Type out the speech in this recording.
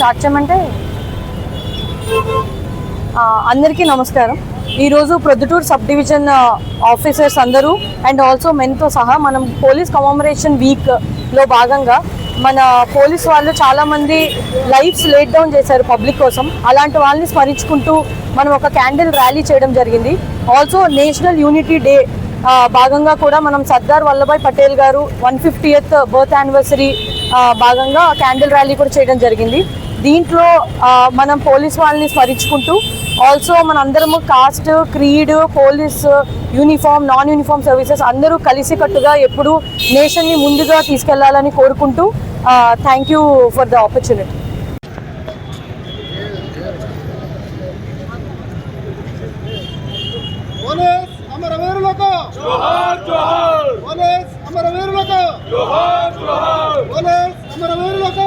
Start చేయమంటే? అందరికీ నమస్కారం. ఈరోజు ప్రొద్దుటూరు సబ్ డివిజన్ ఆఫీసర్స్ అందరూ అండ్ ఆల్సో మెన్తో సహా మనం పోలీస్ కమమరేషన్ వీక్లో భాగంగా మన పోలీస్ వాళ్ళు చాలామంది లైఫ్స్ లేట్ డౌన్ చేశారు పబ్లిక్ కోసం. అలాంటి వాళ్ళని స్మరించుకుంటూ మనం ఒక క్యాండిల్ ర్యాలీ చేయడం జరిగింది. ఆల్సో నేషనల్ యూనిటీ డే భాగంగా కూడా మనం సర్దార్ వల్లభాయ్ పటేల్ గారు వన్ ఫిఫ్టీయత్ బర్త్ యానివర్సరీ భాగంగా క్యాండిల్ ర్యాలీ కూడా చేయడం జరిగింది. దీంట్లో మనం పోలీస్ వాళ్ళని స్మరించుకుంటూ ఆల్సో మన అందరము caste creed police uniform non uniform services అందరూ కలిసికట్టుగా ఎప్పుడు నేషన్ని ముందుగా తీసుకెళ్ళాలని కోరుకుంటూ thank you for the opportunity అమరవీరులకు జోహార్ జోహార్! పోలీస్ అమరవీరులకు